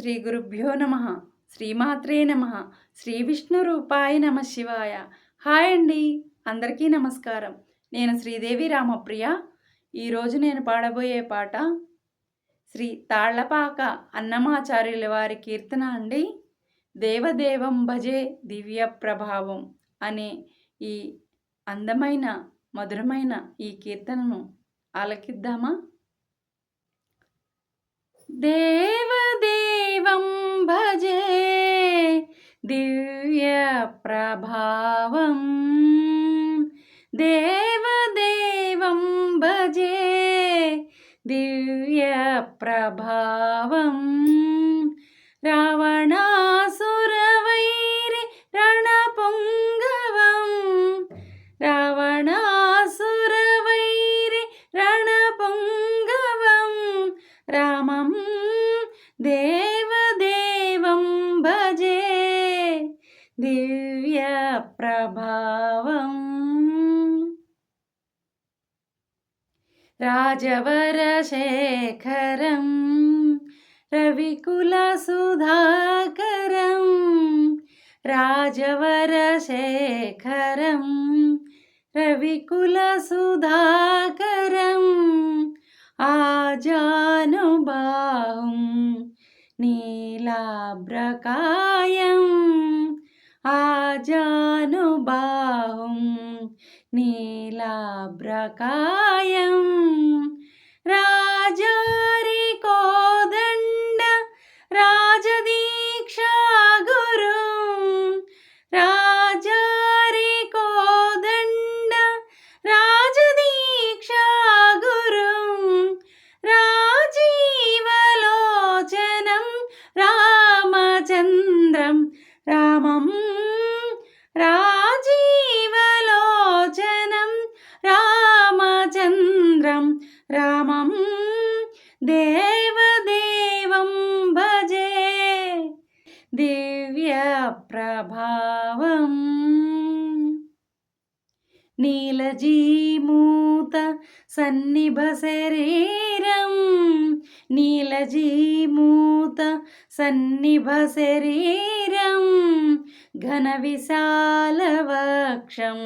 శ్రీ గురుభ్యో నమ. శ్రీమాత్రే నమ. శ్రీ విష్ణు రూపాయ నమ శివాయ. హాయ్ అండి. అందరికీ నమస్కారం. నేను శ్రీదేవి రామప్రియ. ఈరోజు నేను పాడబోయే పాట శ్రీ తాళ్ళపాక అన్నమాచార్యుల వారి కీర్తన అండి. దేవదేవం భజే దివ్య ప్రభావం అనే ఈ అందమైన మధురమైన ఈ కీర్తనను ఆలకిద్దామా? ദേവദേവം ഭജേ ദിവ്യപ്രഭാവം. ദേവദേവം ഭജേ ദിവ്യപ്രഭാവം. രാവണാ दिव्यप्रभावम्। राजवरशेखरं रविकुलसुधाकरं राजवरशेखरं रविकुलसुधाकरम् आजानुबाहुं नीलाभ्रकायम् ఆజానుబాహుం నీలాభ్రకాయం రాజారికో రామం దేవదేవం భజే దివ్య ప్రభావం. నీలజీమూత సన్నిభ శరీరం. నీలజీమూత సన్నిభ శరీరం. ఘన విశాలవక్షం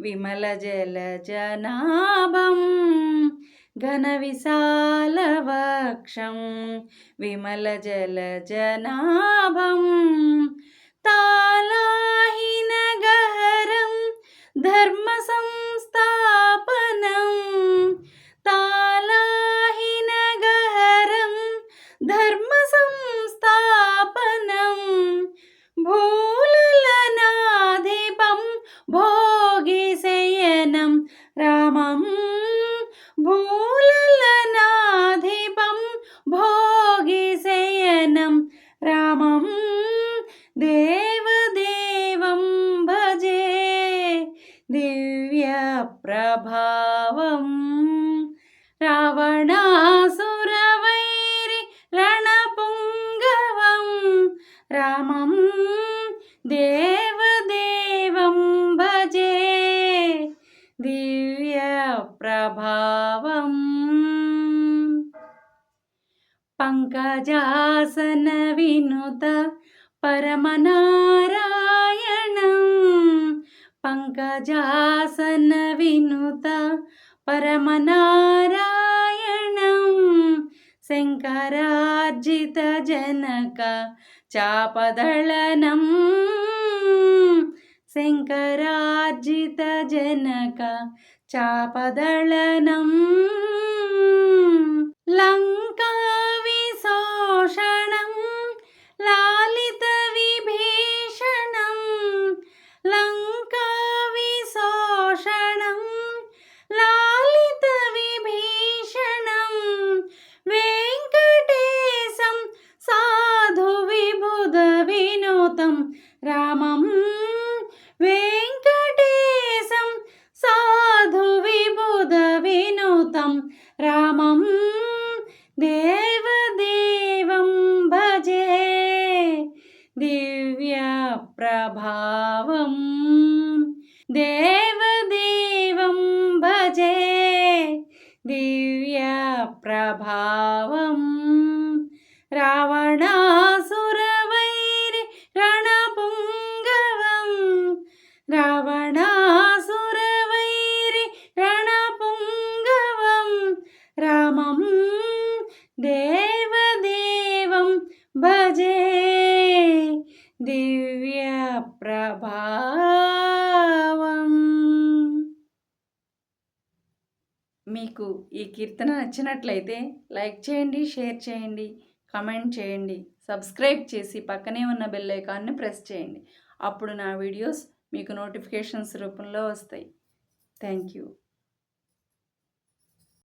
విమలజలజనాభం జలజనాభం తాలాహిన గహరం ధర్మ దివ్య ప్రభావం రావణాసురవైరి రణపుంగవం. రామం దేవదేవం భజే. దివ్య ప్రభావం పంకజాసన వినుత పరమనారాయణం. పంకజాసన వినుత పరమనారాయణం శంకరార్జిత జనక చాపదళనం శంకరార్జిత జనక చాపదళనం. లంక दिव्यप्रभावम्। देवदेवं भजे दिव्यप्रभावम्। रावणा ప్రభావం. మీకు ఈ కీర్తన నచ్చినట్లయితే లైక్ చేయండి షేర్ చేయండి కమెంట్ చేయండి సబ్స్క్రైబ్ చేసి పక్కనే ఉన్న బెల్ ఐకాన్ని ప్రెస్ చేయండి. అప్పుడు నా వీడియోస్ మీకు నోటిఫికేషన్స్ రూపంలో వస్తాయి. Thank you.